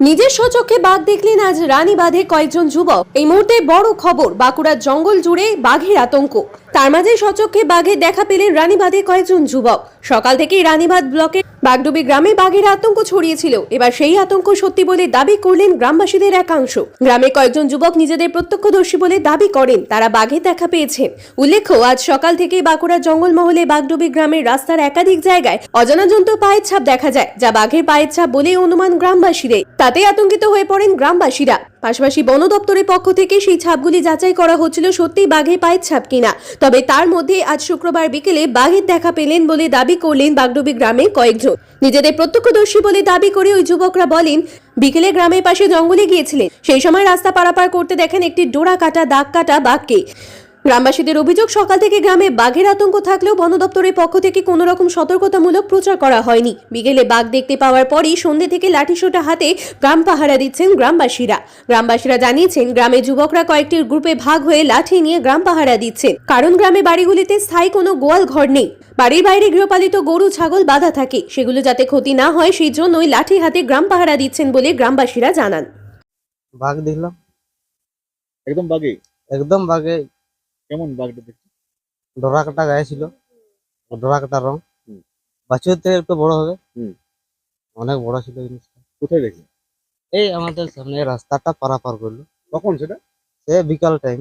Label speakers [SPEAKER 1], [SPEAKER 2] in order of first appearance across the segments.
[SPEAKER 1] নিজের স্বচক্ষে বাঘ দেখলেন আজ রানী বাঁধে কয়েকজন যুবক। এই মুহূর্তে বড় খবর, বাঁকুড়ার জঙ্গল জুড়ে বাঘের আতঙ্ক। তার মাঝে স্বচক্ষে বাঘের দেখা পেলেন রানীবাঁধে কয়েকজন যুবক। সকাল থেকেই রানীবাঁধ ব্লকের বাগডুবি গ্রামে বাঘের আতঙ্ক ছড়িয়েছিল। এবার সেই আতঙ্ক সত্যি বলে দাবি করলেন গ্রামবাসীদের একাংশ। গ্রামে কয়েকজন যুবক নিজেদের প্রত্যক্ষদর্শী বলে দাবি করেন, তারা বাঘের দেখা পেয়েছেন উল্লেখ্য, আজ সকাল থেকেই বাঁকুড়ার জঙ্গলমহলে বাগডুবি গ্রামের রাস্তার একাধিক জায়গায় অজানা জন্তু পায়ের ছাপ দেখা যায়, যা বাঘের পায়ের ছাপ বলেই অনুমান গ্রামবাসীদের। তাতে আতঙ্কিত হয়ে পড়েন গ্রামবাসীরা। পাশাপাশি বন দপ্তরের পক্ষ থেকে সেই ছাপগুলি যাচাই করা হচ্ছিল সত্যি বাঘে পায়ের ছাপ কিনা। তবে তার মধ্যে আজ শুক্রবার বিকেলে বাঘের দেখা পেলেন বলে দাবি করলেন বাগডুবি গ্রামে কয়েকজন। নিজেদের প্রত্যক্ষদর্শী বলে দাবি করে ওই যুবকরা বলেন, বিকেলে গ্রামের পাশে জঙ্গলে গিয়েছিলেন। সেই সময় রাস্তা পারাপার করতে দেখেন একটি ডোরা কাটা দাগ কাটা বাঘকে। গ্রামবাসীদের অভিযোগ সকাল থেকে গ্রামে বাঘের আতঙ্ক থাকলেও বন দপ্তরের পক্ষ থেকে কোনো রকম সতর্কতামূলক প্রচার করা হয়নি। বিকেলে বাঘ দেখতে পাওয়ার পরই সন্ধে থেকে লাঠিসোঁটা হাতে গ্রাম পাহারা দিচ্ছেন গ্রামবাসীরা। গ্রামবাসীরা জানিয়েছেন গ্রামে যুবকরা কয়েকটি গ্রুপে ভাগ হয়ে লাঠি নিয়ে গ্রাম পাহারা দিচ্ছেন। কারণ গ্রামে বাড়িগুলিতে স্থায়ী কোনো গোয়াল ঘর নেই। বাড়ির বাইরে গৃহপালিত গরু ছাগল বাঁধা থাকে। সেগুলো যাতে ক্ষতি না হয় সেই জন্যই লাঠি হাতে গ্রাম পাহারা দিচ্ছেন বলে গ্রামবাসীরা জানান।
[SPEAKER 2] বাঘ দেখলাম।
[SPEAKER 3] একদম বাগে
[SPEAKER 2] একদম বাঘে।
[SPEAKER 3] কেমন বাঘটা দেখতে?
[SPEAKER 2] ডোরা কাটা গায়ে ছিল। ডোরা কাটা রং। বাছুর থেকে একটু বড় হবে।
[SPEAKER 3] হুম।
[SPEAKER 2] অনেক বড় ছিল জিনিসটা।
[SPEAKER 3] কোথায় দেখলেন
[SPEAKER 2] এই আমাদের সামনে রাস্তাটা পারাপার করল।
[SPEAKER 3] কখন সেটা?
[SPEAKER 2] সে বিকাল টাইম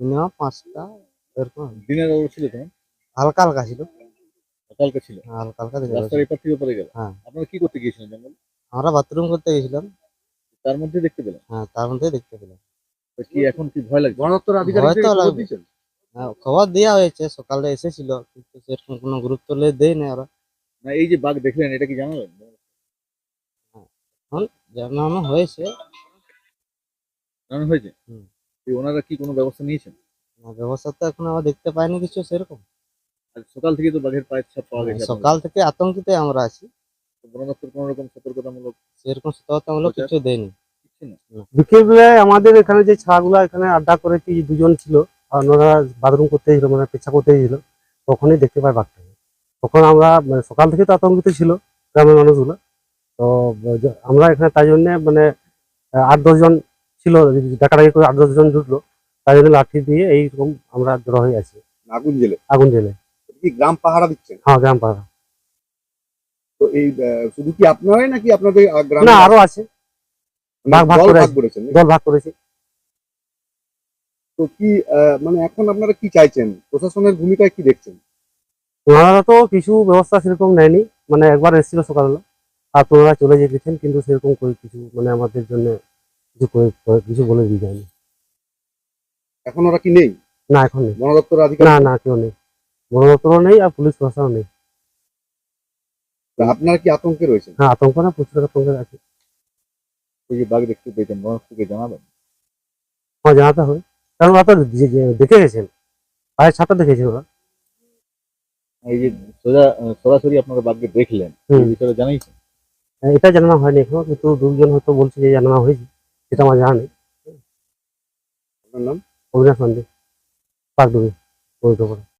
[SPEAKER 2] মিনিমাম পাঁচটা এরকম।
[SPEAKER 3] দিনের আলো ছিল তখন?
[SPEAKER 2] হালকা হালকা ছিল।
[SPEAKER 3] কালকে ছিল।
[SPEAKER 2] হালকা হালকা দিনের
[SPEAKER 3] রাস্তার এপার থেকে ওপারে গেল?
[SPEAKER 2] হ্যাঁ।
[SPEAKER 3] আপনারা কি করতে গিয়েছিলেন জঙ্গল?
[SPEAKER 2] আমরা বাথরুম করতে গেছিলাম
[SPEAKER 3] তার মধ্যে দেখতে পেলাম
[SPEAKER 2] হ্যাঁ তার মধ্যে দেখতে পেলাম।
[SPEAKER 3] কি এখন কি ভয় লাগছে? বন দপ্তর
[SPEAKER 2] ভয় তো লাগবে। হ্যাঁ, খবর দেওয়া হয়েছে সকালে এসেছিল কিন্তু সেরকম কোনো গুরুত্ব দেয় না ওরা।
[SPEAKER 3] না এই যে বাঘ দেখলেন এটা কি জানালেন?
[SPEAKER 2] জানানো হয়েছে।
[SPEAKER 3] জানানো হয়েছে? ওনারা কি কোনো ব্যবস্থা নিয়েছেন?
[SPEAKER 2] না, ব্যবস্থা তো এখন আমরা দেখতে পাইনি কিছু সেরকম।
[SPEAKER 3] সকাল থেকে তো বাঘের পায়ের ছাপ পাওয়া গেছে
[SPEAKER 2] হ্যাঁ, সকাল থেকে আতঙ্কিত আমরা আছি।
[SPEAKER 3] বন দপ্তর কোনো রকম সতর্কতামূলক
[SPEAKER 2] সেরকম সতর্কতামূলক। কিছু দেয়নি।
[SPEAKER 4] বিকেলবেলায় আমাদের এখানে যে ছাগুলা এখানে আড্ডা করে কি দুজন ছিল আর ওনারা বাথরুম করতে গেছিল মানে পেচ্ছা করতে গেছিল তখনই দেখতে পাই বাঘটাকে তখন আমরা মানে সকাল থেকে তো আতঙ্কিত ছিল গ্রামের মানুষগুলো। তো আমরা এখানে তাই জন্য মানে আট দশজন ছিল ডাকাডাকি করে আট দশজন জুটলো তাই জন্য লাঠি দিয়ে এইরকম আমরা জড়ো হয়ে আছি।
[SPEAKER 5] আগুন জেলে?
[SPEAKER 4] আগুন জেলে।
[SPEAKER 5] কি গ্রাম পাহারা দিচ্ছেন?
[SPEAKER 4] হ্যাঁ গ্রাম পাড়া
[SPEAKER 5] তো এই শুধু কি আপনারাই নাকি আপনাদের গ্রামে
[SPEAKER 4] না আরও আছে। ভাগ ভাগ
[SPEAKER 5] দল ভাগ করেছেন
[SPEAKER 4] দল ভাগ করেছি।
[SPEAKER 5] তো কি মানে এখন আপনারা কি চাইছেন? প্রশাসনের ভূমিকায় কি দেখছেন?
[SPEAKER 4] ওনারা তো কিছু ব্যবস্থা সেরকম নেয়নি। মানে একবার এসেছিল সকালবেলা আর তোমরা চলে যেতেছেন কিন্তু সেরকম করে কিছু মানে আমাদের জন্য কিছু কিছু বলে দিয়ে যায়নি
[SPEAKER 5] এখন ওরা কি নেই?
[SPEAKER 4] না এখন নেই।
[SPEAKER 5] বন দপ্তর
[SPEAKER 4] না না কেউ নেই। বন দপ্তরও নেই আর পুলিশ প্রশাসনও নেই।
[SPEAKER 5] আপনারা কি আতঙ্কে রয়েছেন?
[SPEAKER 4] হ্যাঁ আতঙ্ক না প্রচুর আতঙ্ক আছে।
[SPEAKER 3] যে বাঘ দেখতে পেয়েছেন বন জানাবেন।
[SPEAKER 4] আমার জানাতে হবে। কারণ ওরা তো দেখে গেছেন। পায়ের ছাপটা দেখেছেন ওরা।
[SPEAKER 3] এই যে সোজা সরাসরি আপনারা বাঘকে দেখলেন। এই বিষয়ে জানাইছেন?
[SPEAKER 4] হ্যাঁ, এটা জানানো হয়নি এখনও কিন্তু দুজন হয়তো বলছে যে জানানো হয়েছে সেটা আমার জানা নেই।
[SPEAKER 5] আপনার নাম?
[SPEAKER 4] অবিনাশ নন্দী পাকডুবি পরিকল্পনা